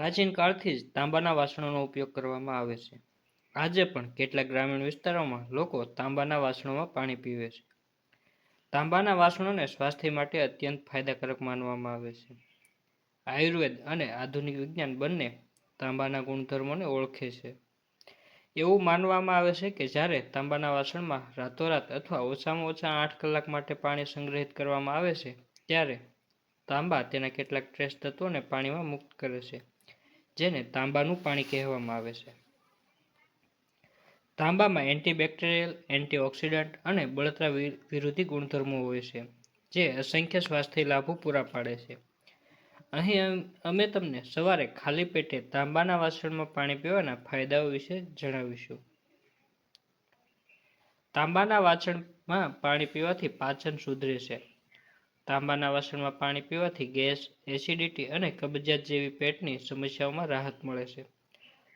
પ્રાચીન કાળથી જ તાંબાના વાસણોનો ઉપયોગ કરવામાં આવે છે. આજે પણ કેટલાક ગ્રામીણ વિસ્તારોમાં લોકો તાંબાના વાસણોમાં પાણી પીવે છે. તાંબાના વાસણોને સ્વાસ્થ્ય માટે અત્યંત ફાયદાકારક માનવામાં આવે છે. આયુર્વેદ અને આધુનિક વિજ્ઞાન બંને તાંબાના ગુણધર્મોને ઓળખે છે. એવું માનવામાં આવે છે કે જ્યારે તાંબાના વાસણમાં રાતોરાત અથવા ઓછામાં ઓછા આઠ કલાક માટે પાણી સંગ્રહિત કરવામાં આવે છે, ત્યારે તાંબા તેના કેટલાક ટ્રેસ તત્વોને પાણીમાં મુક્ત કરે છે. જેને તાંબાનું પાણી કહેવામાં આવે છે. તાંબામાં એન્ટીબેક્ટેરિયલ, એન્ટીઓક્સિડન્ટ અને બળતરા વિરોધી ગુણધર્મો હોય છે, જે અસંખ્ય સ્વાસ્થ્ય લાભો પૂરા પાડે છે. અહીં અમે તમને સવારે ખાલી પેટે તાંબાના વાસણમાં પાણી પીવાના ફાયદાઓ વિશે જણાવીશું. તાંબાના વાસણમાં પાણી પીવાથી પાચન સુધરે છે. તાંબાના વાસણમાં પાણી પીવાથી ગેસ, એસિડિટી અને કબજિયાત જેવી પેટની સમસ્યાઓમાં રાહત મળે છે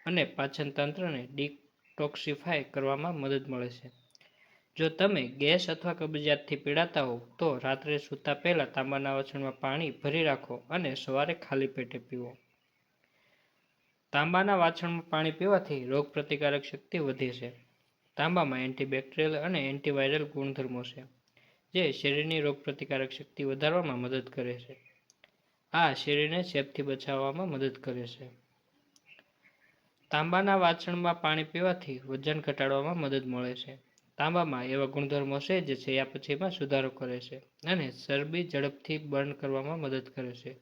અને પાચનતંત્રને ડિટોક્સિફાય કરવામાં મદદ મળે છે. જો તમે ગેસ અથવા કબજિયાતથી પીડાતા હોવ, તો રાત્રે સૂતા પહેલાં તાંબાના વાસણમાં પાણી ભરી રાખો અને સવારે ખાલી પેટે પીવો. તાંબાના વાસણમાં પાણી પીવાથી રોગપ્રતિકારક શક્તિ વધે છે. તાંબામાં એન્ટીબેક્ટેરિયલ અને એન્ટીવાયરલ ગુણધર્મો છે. જે શરીરની રોગપ્રતિકારક શક્તિ વધારવામાં મદદ કરે છે. આ શરીરને ચેપથી બચાવવામાં મદદ કરે છે. તાંબાના વાસણમાં પાણી પીવાથી વજન ઘટાડવામાં મદદ મળે છે. તાંબામાં એવા ગુણધર્મો છે જે ચયાપચયમાં સુધારો કરે છે અને ચરબી ઝડપથી બર્ન કરવામાં મદદ કરે છે.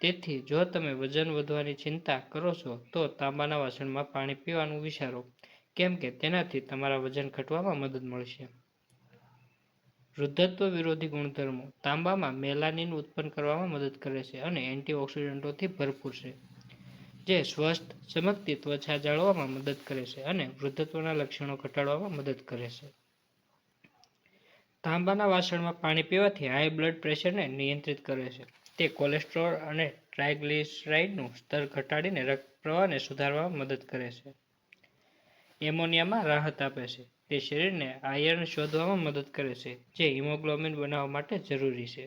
તેથી જો તમે વજન વધવાની ચિંતા કરો છો, તો તાંબાના વાસણમાં પાણી પીવાનું વિચારો, કેમ કે તેનાથી તમારા વજન ઘટવામાં મદદ મળશે. વૃદ્ધત્વ વિરોધી ગુણધર્મો તાંબામાં મેલાનિન ઉત્પન્ન કરવામાં મદદ કરે છે અને એન્ટીઓક્સિડન્ટોથી ભરપૂર છે, જે સ્વસ્થ, ચમકતી ત્વચા જાળવવામાં મદદ કરે છે અને વૃદ્ધત્વના લક્ષણો ઘટાડવામાં મદદ કરે છે. તાંબાના વાસણમાં પાણી પીવાથી હાઈ બ્લડ પ્રેશરને નિયંત્રિત કરે છે. તે કોલેસ્ટ્રોલ અને ટ્રાયગ્લિસરાઇડનું સ્તર ઘટાડીને રક્ત પ્રવાહને સુધારવામાં મદદ કરે છે. એમોનિયામાં રાહત આપે છે. તે શરીરને આયર્ન શોધવામાં મદદ કરે છે, જે હિમોગ્લોબિન બનાવવા માટે જરૂરી છે.